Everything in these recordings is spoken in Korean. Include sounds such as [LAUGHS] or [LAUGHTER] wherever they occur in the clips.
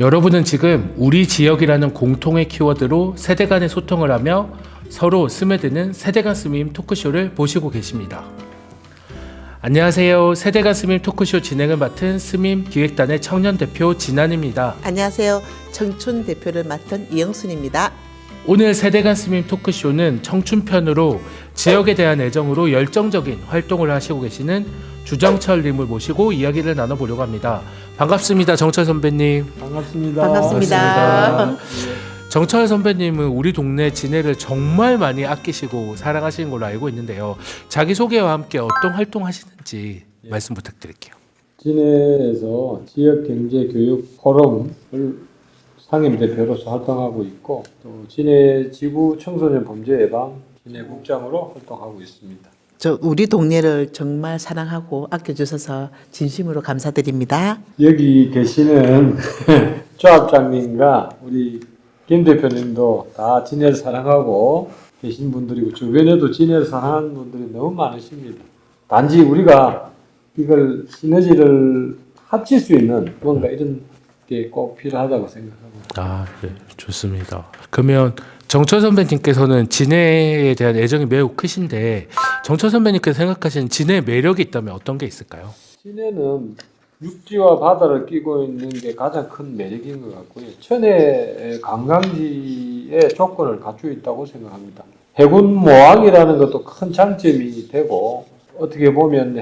여러분은 지금 우리 지역이라는 공통의 키워드로 세대 간의 소통을 하며 서로 스며드는 세대 간 스밈 토크쇼를 보시고 계십니다. 안녕하세요. 세대 간 스밈 토크쇼 진행을 맡은 스밈 기획단의 청년 대표 진한입니다. 안녕하세요. 청춘 대표를 맡은 이영순입니다. 오늘 세대 간 스밈 토크쇼는 청춘편으로 지역에 대한 애정으로 열정적인 활동을 하시고 계시는 주정철님을 모시고 이야기를 나눠보려고 합니다. 반갑습니다. 정철 선배님. 반갑습니다. 반갑습니다. 정철 선배님은 우리 동네 진해를 정말 많이 아끼시고 사랑하시는 걸로 알고 있는데요. 자기 소개와 함께 어떤 활동 하시는지 말씀 부탁드릴게요. 진해에서 지역 경제 교육 포럼을 상임 대표로서 활동하고 있고 또 진해 지구 청소년 범죄 예방 진해 국장으로 활동하고 있습니다. 저 우리 동네를 정말 사랑하고 아껴주셔서 진심으로 감사드립니다. 여기 계시는 [LAUGHS] 조합장님과 우리 김 대표님도 다 진해를 사랑하고 계신 분들이고 주변에도 진해를 사랑하는 분들이 너무 많으십니다. 단지 우리가 이걸 시너지를 합칠 수 있는 뭔가 이런 게 꼭 필요하다고 생각합니다. 아, 네, 좋습니다. 그러면 정철 선배님께서는 진해에 대한 애정이 매우 크신데 정철 선배님께서 생각하시는 진해의 매력이 있다면 어떤 게 있을까요? 시내는 육지와 바다를 끼고 있는 게 가장 큰 매력인 것 같고요. 천혜 관광지의 조건을 갖추고 있다고 생각합니다. 해군 모항이라는 것도 큰 장점이 되고 어떻게 보면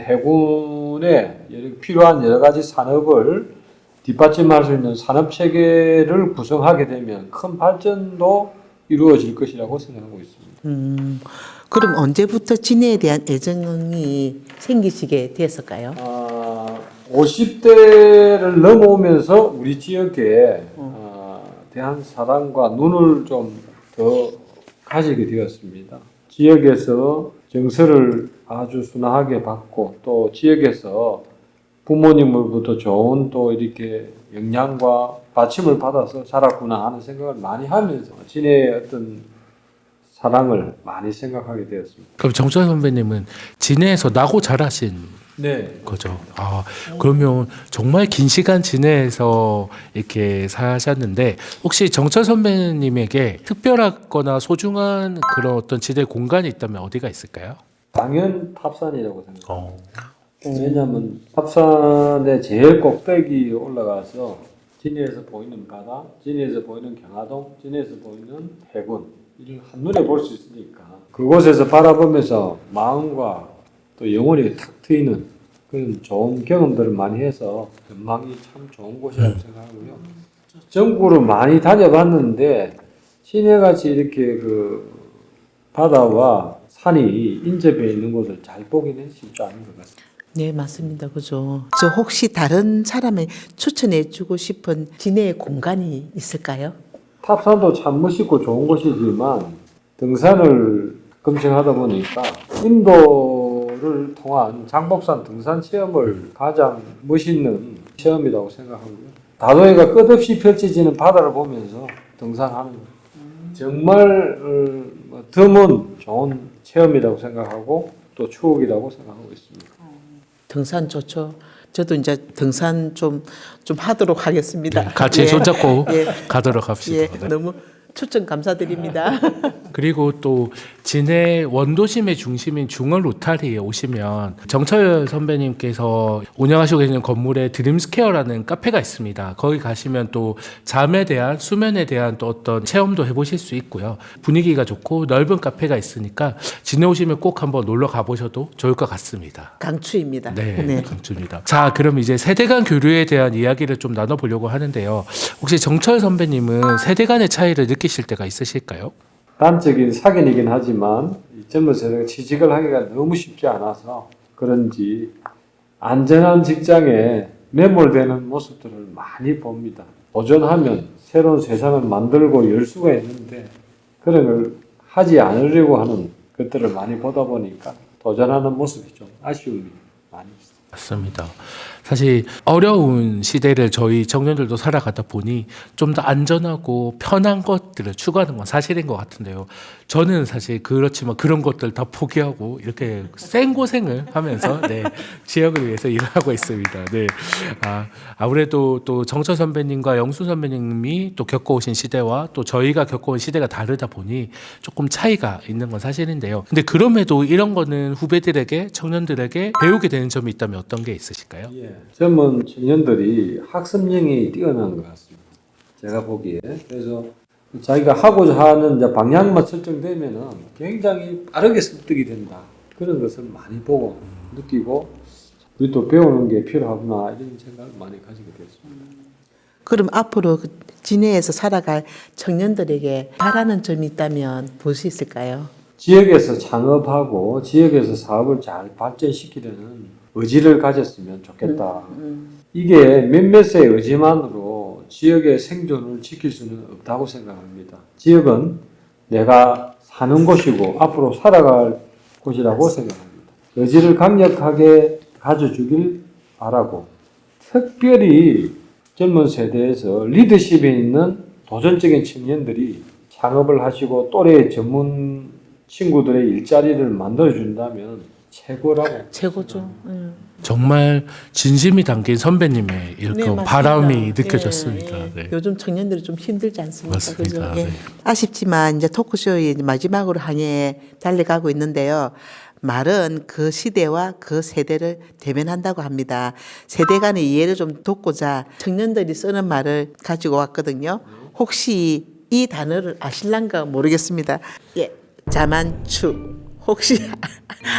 여러- 필요한 여러 가지 산업을 뒷받침할 수 있는 산업 체계를 구성하게 되면 큰 발전도 이루어질 것이라고 생각하고 있습니다. 음, 그럼 언제부터 진해에 대한 애정이 생기시게 되었을까요? 아, 50대를 넘어오면서 우리 지역에 아, 대한 사랑과 눈을 좀 더 가지게 되었습니다. 지역에서 정서를 아주 순하게 받고 또 지역에서 부모님으로부터 좋은 또 이렇게 영향과 받침을 받아서 자랐구나 하는 생각을 많이 하면서 진해의 어떤 사랑을 많이 생각하게 되었습니다. 그럼 정철 선배님은 진해에서 나고 자라신 네. 거죠. 아, 그러면 정말 긴 시간 진해에서 이렇게 사셨는데 혹시 정철 선배님에게 특별하거나 소중한 그런 어떤 진해 공간이 있다면 어디가 있을까요? 당연 탑산이라고 생각합니다. 어. 왜냐하면 탑산의 제일 꼭대기에 올라가서 진해에서 보이는 바다, 진해에서 보이는 경화동, 진해에서 보이는 해군 이를 한눈에 볼 수 있으니까 그곳에서 바라보면서 마음과 또 영혼이 탁 트이는 그런 좋은 경험들을 많이 해서 전망이 참 좋은 곳이라고 생각하고요. 전국으로 많이 다녀봤는데 진해같이 이렇게 그 바다와 산이 인접해 있는 곳을 잘 보기는 쉽지 않은 것 같습니다. 네, 맞습니다. 그죠. 저 혹시 다른 사람에 추천해 주고 싶은 진해의 공간이 있을까요? 탑산도 참 멋있고 좋은 곳이지만 등산을 가끔씩 하다 보니까 인도를 통한 장복산 등산 체험을 가장 멋있는 체험이라고 생각하고요. 다도해가 끝없이 펼쳐지는 바다를 보면서 등산하는 거. 정말 어, 뭐 드문 좋은 체험이라고 생각하고 또 추억이라고 생각하고 있습니다. 등산 좋죠. 저도 이제 등산 좀, 좀 하도록 하겠습니다. 같이 예. 손잡고 예. 가도록 합시다. 예, 네. 너무 추천 감사드립니다. [LAUGHS] 그리고 또 진해 원도심의 중심인 중원 로타리에 오시면 정철 선배님께서 운영하시고 계시는 건물에 드림스퀘어라는 카페가 있습니다. 거기 가시면 또 잠에 대한 수면에 대한 또 어떤 체험도 해보실 수 있고요. 분위기가 좋고 넓은 카페가 있으니까 진해 오시면 꼭 한번 놀러 가보셔도 좋을 것 같습니다. 강추입니다. 네, 강추입니다. 자, 그럼 이제 세대 간 교류에 대한 이야기를 좀 나눠보려고 하는데요. 혹시 정철 선배님은 세대 간의 차이를 느끼 실 때가 있으실까요? 단적인 사견이긴 하지만 이 젊은 세대가 취직을 하기가 너무 쉽지 않아서 그런지 안전한 직장에 매몰되는 모습들을 많이 봅니다. 도전하면 새로운 세상을 만들고 열 수가 있는데 그런 걸 하지 않으려고 하는 것들을 많이 보다 보니까 도전하는 모습이 좀 아쉬움이 많이 있습니다. 맞습니다. 사실 어려운 시대를 저희 청년들도 살아가다 보니 좀 더 안전하고 편한 것들을 추구하는 건 사실인 것 같은데요. 저는 사실 그렇지만 그런 것들 다 포기하고 이렇게 생 고생을 하면서 네, 지역을 위해서 일을 하고 있습니다. 네. 아, 아무래도 또 정철 선배님과 영수 선배님이 또 겪어오신 시대와 또 저희가 겪어온 시대가 다르다 보니 조금 차이가 있는 건 사실인데요. 근데 그럼에도 이런 거는 후배들에게 청년들에게 배우게 되는 점이 있다면 어떤 게 있으실까요? 예. 젊은 청년들이 학습력이 뛰어난 것 같습니다. 제가 보기에. 그래서 자기가 하고자 하는 방향만 설정되면은 굉장히 빠르게 습득이 된다. 그런 것을 많이 보고 느끼고 우리 또 배우는 게 필요하구나 이런 생각을 많이 가지게 됐습니다. 그럼 앞으로 그 진해에서 살아갈 청년들에게 바라는 점이 있다면 볼 수 있을까요? 지역에서 창업하고 지역에서 사업을 잘 발전시키려는 의지를 가졌으면 좋겠다. 이게 몇몇의 의지만으로 지역의 생존을 지킬 수는 없다고 생각합니다. 지역은 내가 사는 곳이고 앞으로 살아갈 곳이라고 생각합니다. 의지를 강력하게 가져주길 바라고 특별히 젊은 세대에서 리더십에 있는 도전적인 청년들이 창업을 하시고 또래 전문 친구들의 일자리를 만들어준다면 최고라고 최고죠. 음. 정말 진심이 담긴 선배님의 이렇게 네. 바람이 예, 느껴졌습니다. 예. 네. 요즘 청년들이 좀 힘들지 않습니까? 맞습니다. 그죠? 예. 네. 아쉽지만 이제 토크쇼의 마지막으로 향해 달려가고 있는데요. 말은 그 시대와 그 세대를 대면한다고 합니다. 세대 간의 이해를 좀 돕고자 청년들이 쓰는 말을 가지고 왔거든요. 혹시 이 단어를 아실란가 모르겠습니다. 예, 자만추. 혹시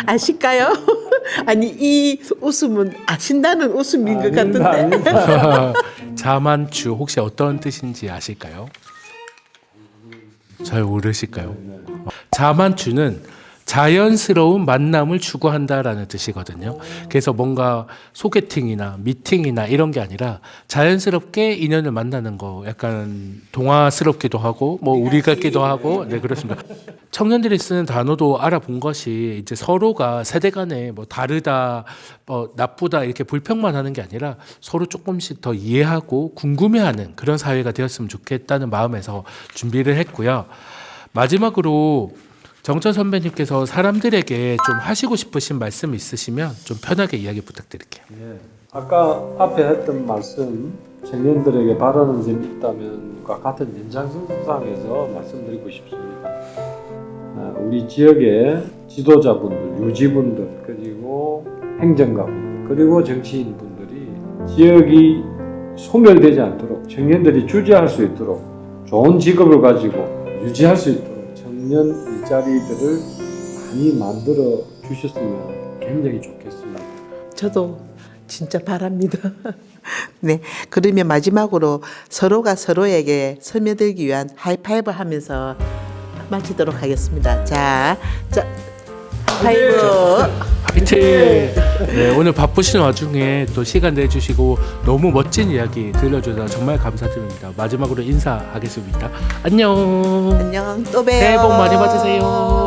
아실까요? [LAUGHS] 아니 이 웃음은 아신다는 웃음인 것 같은데. 아닙니다. [LAUGHS] 자만추 혹시 어떤 뜻인지 아실까요? 잘 모르실까요? 자만추는 자연스러운 만남을 추구한다라는 뜻이거든요. 그래서 뭔가 소개팅이나 미팅이나 이런 게 아니라 자연스럽게 인연을 만나는 거 약간 동화스럽기도 하고 뭐 우리 같기도 하고 네 그렇습니다. 청년들이 쓰는 단어도 알아본 것이 이제 서로가 세대 간에 뭐 다르다, 뭐 나쁘다 이렇게 불평만 하는 게 아니라 서로 조금씩 더 이해하고 궁금해하는 그런 사회가 되었으면 좋겠다는 마음에서 준비를 했고요. 마지막으로 정철 선배님께서 사람들에게 좀 하시고 싶으신 말씀 있으시면 좀 편하게 이야기 부탁드릴게요. 예. 아까 앞에 했던 말씀 청년들에게 바라는 점이 있다면과 같은 연장선상에서 말씀드리고 싶습니다. 아, 우리 지역의 지도자분들, 유지분들 그리고 행정가분들 그리고 정치인분들이 지역이 소멸되지 않도록 청년들이 주재할 수 있도록 좋은 직업을 가지고 유지할 수 있도록 청년 일자리들을 많이 만들어 주셨으면 굉장히 좋겠습니다. 저도 진짜 바랍니다. [LAUGHS] 네. 그러면 마지막으로 서로가 서로에게 스며들기 위한 하이파이브 하면서 마치도록 하겠습니다. 자, 자, 파이브. 화이팅! 네, 오늘 바쁘신 와중에 또 시간 내주시고 너무 멋진 이야기 들려주셔서 정말 감사드립니다. 마지막으로 인사하겠습니다. 안녕! 안녕. 또 봬요. 새해 복 많이 받으세요.